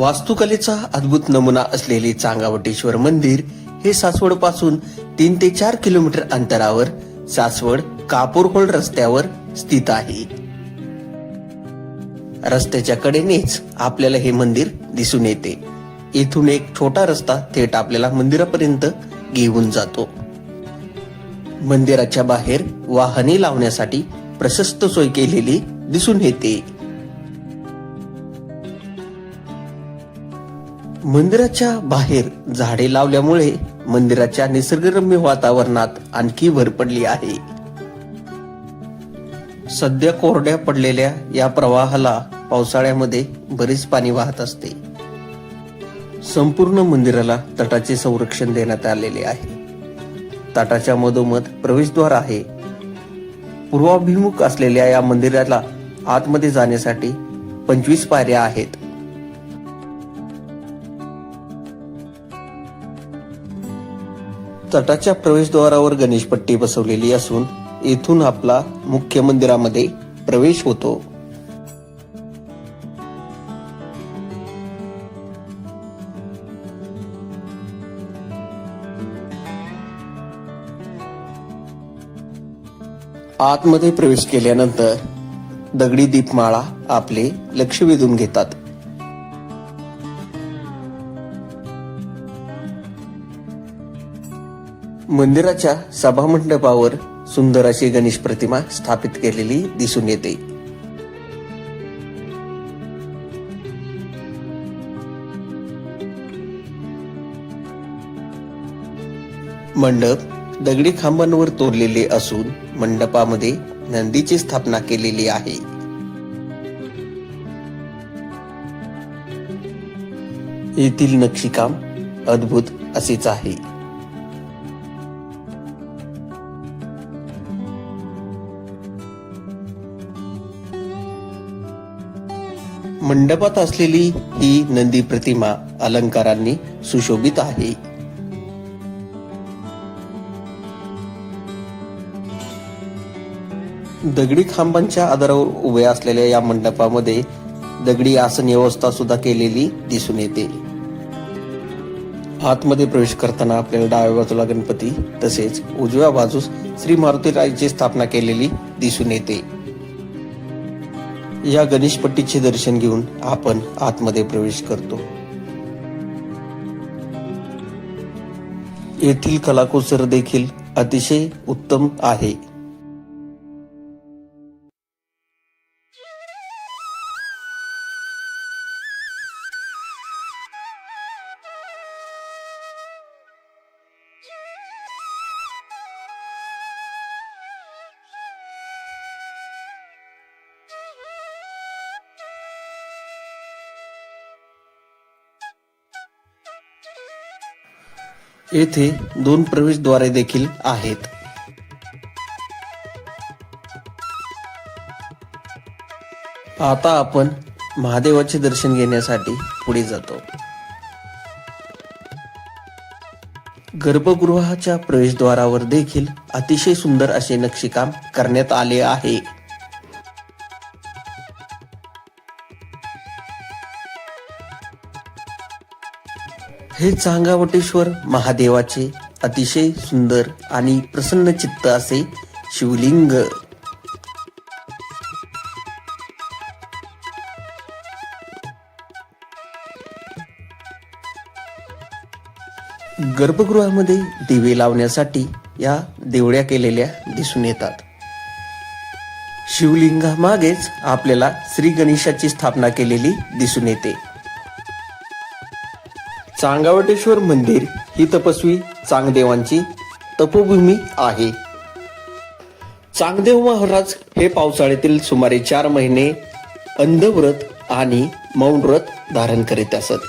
वास्तुकलेचा अद्भुत नमुना असलेले चांगावटेश्वर मंदिर हे सासवडपासून तीन ते चार किलोमीटर अंतरावर सासवड कापूरहोळ रस्त्यावर स्थित आहे. रस्त्याच्या कडेनेच आपल्याला हे मंदिर दिसून येते. येथून एक छोटा रस्ता थेट आपल्याला मंदिरापर्यंत घेऊन जातो. मंदिराच्या बाहेर वाहने लावण्यासाठी प्रशस्त सोय केलेली दिसून येते. मंदिराच्या बाहेर झाडे लावल्यामुळे मंदिराच्या निसर्गरम्य वातावरणात आणखी भर पडली आहे. सध्या कोरड्या पडलेल्या या प्रवाहाला पावसाळ्यामध्ये बरेच पाणी वाहत असते. संपूर्ण मंदिराला तटाचे संरक्षण देण्यात आलेले आहे. तटाच्या मधोमध प्रवेशद्वार आहे. पूर्वाभिमुख असलेल्या या मंदिराला आतमध्ये जाण्यासाठी पंचवीस पायऱ्या आहेत. तटाच्या प्रवेशद्वारावर गणेशपट्टी बसवलेली असून येथून आपला मुख्य मंदिरामध्ये प्रवेश होतो. आतमध्ये प्रवेश केल्यानंतर दगडी दीपमाळा आपले लक्ष वेधून घेतात. मंदिराच्या सभामंडपावर सुंदर अशी गणेश प्रतिमा स्थापित केलेली दिसून येते. मंडप दगडी खांबांवर तोरलेले असून मंडपामध्ये नंदीची स्थापना केलेली आहे. येथील नक्षीकाम अद्भुत असेच आहे. मंडपात असलेली ही नंदी प्रतिमा अलंकारांनी सुशोभित आहे. दगडी खांबांच्या आधारावर उभ्या असलेल्या या मंडपामध्ये दगडी आसन व्यवस्था सुद्धा केलेली दिसून येते. आतमध्ये प्रवेश करताना आपल्याला डाव्या बाजूला गणपती तसेच उजव्या बाजूस श्री मारुतीरायची स्थापना केलेली दिसून येते. या गणेशपट्टीचे दर्शन घेऊन आपण आतमध्ये प्रवेश करतो. येथील कलाकुसर देखील अतिशय उत्तम आहे. येथे दोन प्रवेशद्वारे देखील आहेत. आता आपण महादेवाचे दर्शन घेण्यासाठी पुढे जातो. गर्भगृहाच्या प्रवेशद्वारावर देखील अतिशय सुंदर असे नक्षीकाम करण्यात आले आहे. हे चांगावटेश्वर महादेवाचे अतिशय सुंदर आणि प्रसन्न चित्त असे शिवलिंग. गर्भगृहामध्ये दिवे लावण्यासाठी या देवड्या केलेल्या दिसून येतात. शिवलिंगामागेच आपल्याला श्री गणेशाची स्थापना केलेली दिसून येते. चांगावटेश्वर मंदिर ही तपस्वी चांगदेवांची तपोभूमी आहे. चांगदेव महाराज हे पावसाळ्यातील सुमारे चार महिने अंधव्रत आणि मौनव्रत धारण करीत असत.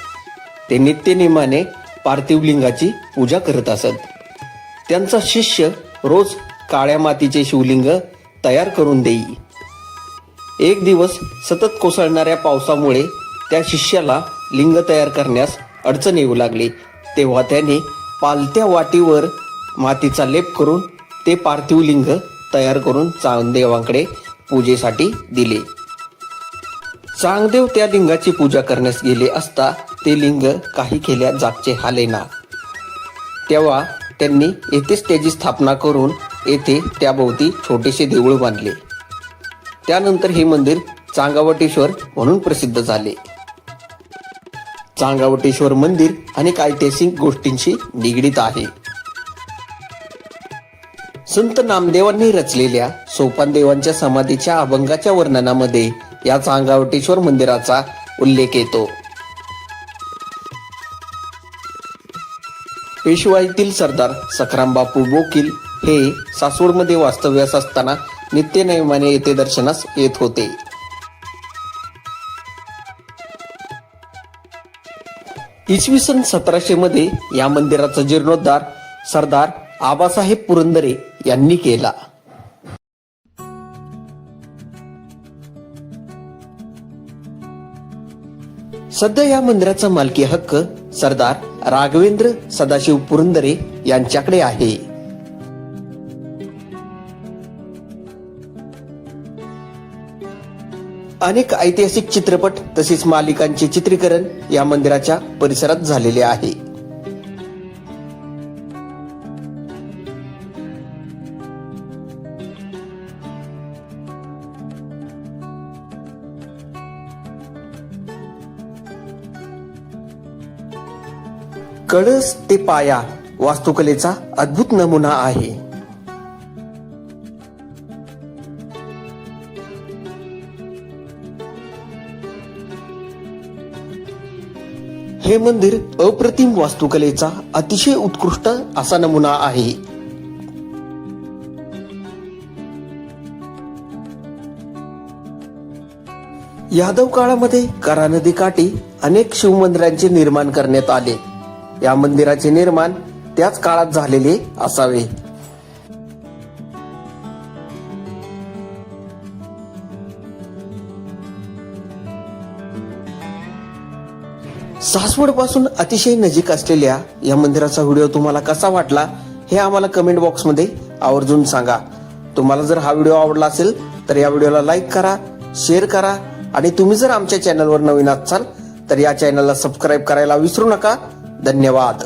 ते नित्यनेमाने पार्थिव लिंगाची पूजा करत असत. त्यांचा शिष्य रोज काळ्या मातीचे शिवलिंग तयार करून देई. एक दिवस सतत कोसळणाऱ्या पावसामुळे त्या शिष्याला लिंग तयार करण्यास अडचण येऊ लागली. तेव्हा त्याने पालत्या वाटीवर मातीचा लेप करून ते पार्थिव लिंग तयार करून चांगदेवांकडे पूजेसाठी दिले. चांगदेव त्या लिंगाची पूजा करण्यास गेले असता ते लिंग काही केल्या जागचे हालेना तेव्हा त्यांनी येथेच त्याची स्थापना करून येथे त्याभोवती छोटेसे देऊळ बांधले. त्यानंतर हे मंदिर चांगावटेश्वर म्हणून प्रसिद्ध झाले. चांगावटेश्वर मंदिर अनेक ऐतिहासिक गोष्टींशी निगडीत आहे. संत नामदेवांनी रचलेल्या सोपानदेवांच्या समाधीच्या अभंगाच्या वर्णनामध्ये या चांगावटेश्वर मंदिराचा उल्लेख येतो. पेशवाईतील सरदार सखराम बापू बोकील हे सासवडमध्ये वास्तव्यास असताना नित्यनैमाने येथे दर्शनास येत होते. इसवी सन सतराशे मध्ये या मंदिराचा जीर्णोद्धार सरदार आबासाहेब पुरंदरे यांनी केला. सध्या या मंदिराचा मालकी हक्क सरदार राघवेंद्र सदाशिव पुरंदरे यांच्याकडे आहे. अनेक ऐतिहासिक चित्रपट तसेच मालिकांचे चित्रीकरण या मंदिराच्या परिसरात झालेले आहे. कळस ते पाया वास्तुकलेचा अद्भुत नमुना आहे. हे मंदिर अप्रतिम वास्तुकलेचा अतिशय उत्कृष्ट असा नमुना आहे. यादव काळामध्ये करा नदी काठी अनेक शिवमंदिरांचे निर्माण करण्यात आले. या मंदिराचे निर्माण त्याच काळात झालेले असावे. सासवडपासून अतिशय नजीक असलेल्या या मंदिराचा व्हिडिओ तुम्हाला कसा वाटला हे आम्हाला कमेंट बॉक्समध्ये आवर्जून सांगा. तुम्हाला जर हा व्हिडिओ आवडला असेल तर या व्हिडिओला लाईक करा शेअर करा आणि तुम्ही जर आमच्या चॅनलवर नवीन असाल तर या चॅनलला सबस्क्राईब करायला विसरू नका. धन्यवाद.